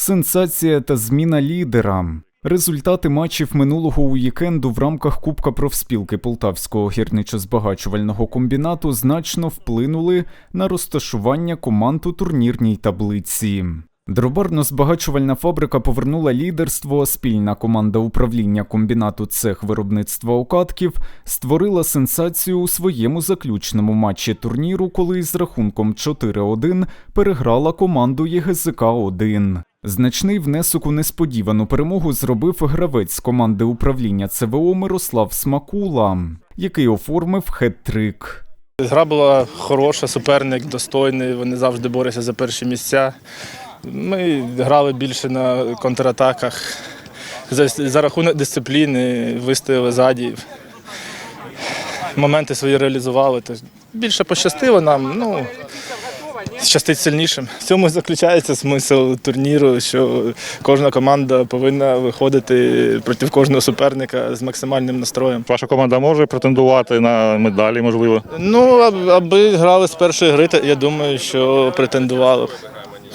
сенсація та зміна лідера. Результати матчів минулого уікенду в рамках Кубка профспілки Полтавського гірничо-збагачувального комбінату значно вплинули на розташування команд у турнірній таблиці. Дробарно-збагачувальна фабрика повернула лідерство. Спільна команда управління комбінату цех виробництва окатків створила сенсацію у своєму заключному матчі турніру, коли з рахунком 4-1 переграла команду єгзк 1 Значний внесок у несподівану перемогу зробив гравець команди управління ЦВО Мирослав Смакула, який оформив хет-трик. Гра була хороша, суперник достойний, вони завжди борються за перші місця. Ми грали більше на контратаках. За, за рахунок дисципліни вистояли ззаді. Моменти свої реалізували. Більше пощастило нам, ну, щастить сильнішим. В цьому і заключається смисл турніру, що кожна команда повинна виходити проти кожного суперника з максимальним настроєм. Ваша команда може претендувати на медалі, можливо. Ну, аб- аби грали з першої гри, я думаю, що претендували.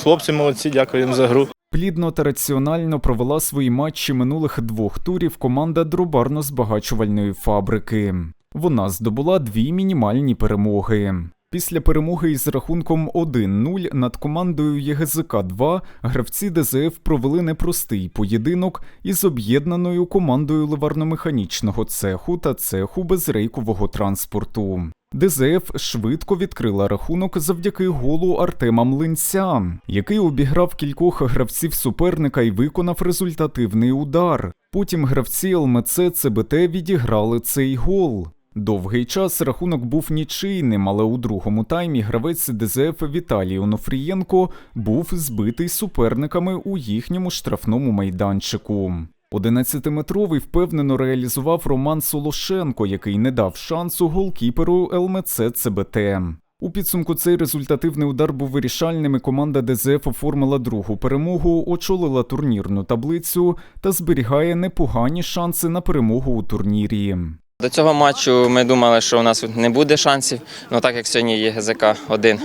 Хлопці молодці, дякую їм за гру. Плідно та раціонально провела свої матчі минулих двох турів команда дробарно-збагачувальної фабрики. Вона здобула дві мінімальні перемоги. Після перемоги із рахунком 1-0 над командою єгзк 2 гравці ДЗФ провели непростий поєдинок із об'єднаною командою ливарно-механічного цеху та цеху безрейкового транспорту. ДЗФ швидко відкрила рахунок завдяки голу Артема Млинця, який обіграв кількох гравців суперника і виконав результативний удар. Потім гравці ЛМЦ ЦБТ відіграли цей гол. Довгий час рахунок був нічийним, але у другому таймі гравець ДЗФ Віталій Онофрієнко був збитий суперниками у їхньому штрафному майданчику. 11-метровий впевнено реалізував Роман Солошенко, який не дав шансу голкіперу ЛМЦ ЦБТ. У підсумку цей результативний удар був вирішальним і команда ДЗФ оформила другу перемогу, очолила турнірну таблицю та зберігає непогані шанси на перемогу у турнірі. До цього матчу ми думали, що у нас не буде шансів. Ну так як сьогодні є ГЗК один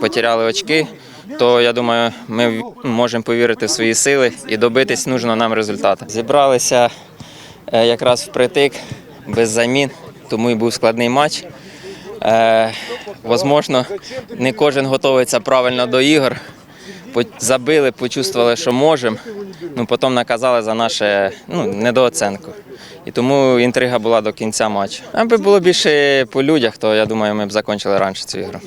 потеряли очки, то я думаю, ми можемо повірити в свої сили і добитись нужного нам результату. Зібралися е, якраз впритик, без замін, тому і був складний матч. Е, возможно, не кожен готується правильно до ігор. Забили, почувствували, що можемо. Ну потім наказали за наше ну, недооценку. І тому інтрига була до кінця матчу. Аби було більше по людях, то я думаю, ми б закінчили раніше цю ігру.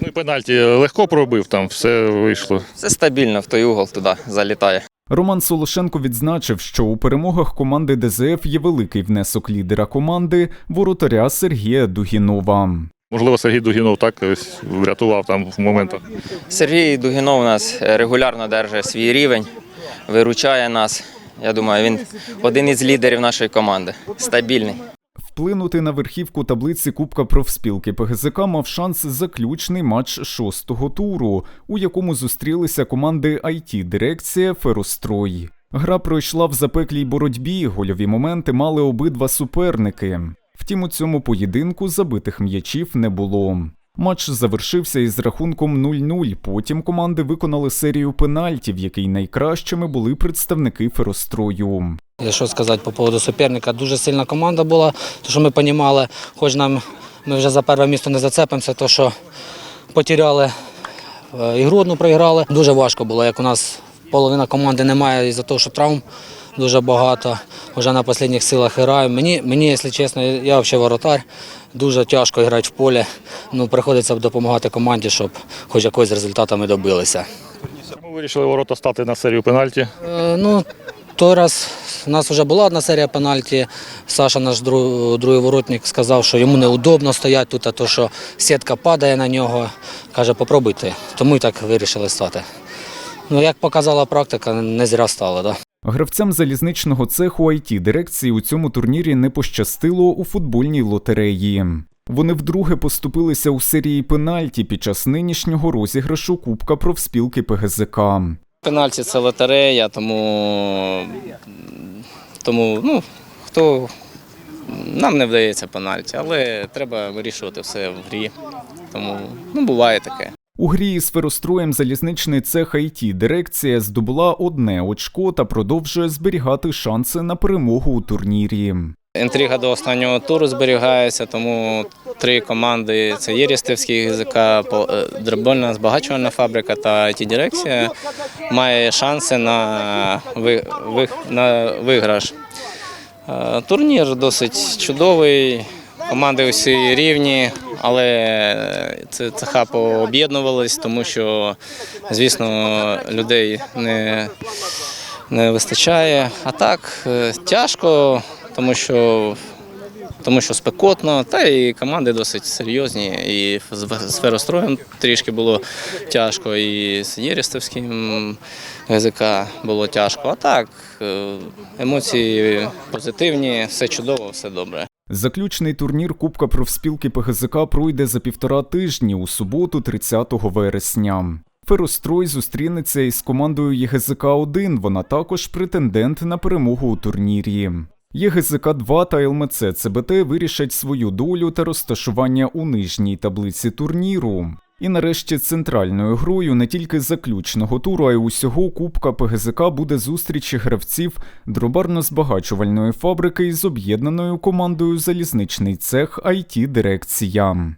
Ну і пенальті легко пробив, там все вийшло. Все стабільно в той угол туди залітає. Роман Солошенко відзначив, що у перемогах команди ДЗФ є великий внесок лідера команди воротаря Сергія Дугінова. Можливо, Сергій Дугінов так ось врятував там в моментах. Сергій Дугінов у нас регулярно держить свій рівень, виручає нас. Я думаю, він один із лідерів нашої команди. Стабільний. Вплинути на верхівку таблиці Кубка профспілки ПГЗК мав шанс заключний матч шостого туру, у якому зустрілися команди it дирекція Ферострой. Гра пройшла в запеклій боротьбі, гольові моменти мали обидва суперники. Втім, у цьому поєдинку забитих м'ячів не було. Матч завершився із рахунком 0-0. Потім команди виконали серію пенальтів, в якій найкращими були представники Ферострою. Я Що сказати по поводу суперника? Дуже сильна команда була, то що ми розуміли, хоч нам ми вже за перше місто не зацепимося, то що потеряли е, ігру одну проіграли. Дуже важко було, як у нас половина команди немає із-за того, що травм дуже багато. Вже на останніх силах граю. Мені, мені, якщо чесно, я взагалі воротар. Дуже тяжко грати в полі. Ну, приходиться допомагати команді, щоб хоч якогось результату ми добилися. Ми вирішили ворота стати на серію пенальті. Е, Ну, той раз у нас вже була одна серія пенальті. Саша, наш дру- другий воротник, сказав, що йому неудобно стояти тут, а то що сітка падає на нього. Каже, попробуйте. Тому і так вирішили стати. Ну, як показала практика, не зря стало. Да? Гравцям залізничного цеху it дирекції у цьому турнірі не пощастило у футбольній лотереї. Вони вдруге поступилися у серії пенальті під час нинішнього розіграшу Кубка профспілки ПГЗК. Пенальті це лотерея, тому, тому ну, хто нам не вдається пенальті, але треба вирішувати все в грі. Тому ну, буває таке. У грі із феростроєм залізничний цех IT дирекція здобула одне очко та продовжує зберігати шанси на перемогу у турнірі. Інтрига до останнього туру зберігається, тому три команди це Єрістівський ГЗК, Пол- е, дробольна збагачувальна фабрика та it дирекція має шанси на виграш. Е, Турнір досить чудовий, команди усі рівні, але це цеха пооб'єднувались, тому що, звісно, людей не не вистачає. А так е, тяжко, тому що, тому що спекотно, та і команди досить серйозні. І з з феростроєм трішки було тяжко, і з Єрістовським ГЗК було тяжко. А так, е, емоції позитивні, все чудово, все добре. Заключний турнір Кубка профспілки ПГЗК пройде за півтора тижні у суботу, 30 вересня. Ферострой зустрінеться із командою ЄГЗК 1 Вона також претендент на перемогу у турнірі. ЄГЗК 2 та ЛМЦ ЦБТ вирішать свою долю та розташування у нижній таблиці турніру. І нарешті центральною грою не тільки заключного туру, а й усього Кубка ПГЗК буде зустрічі гравців дробарно-збагачувальної фабрики із об'єднаною командою залізничний цех IT дирекція.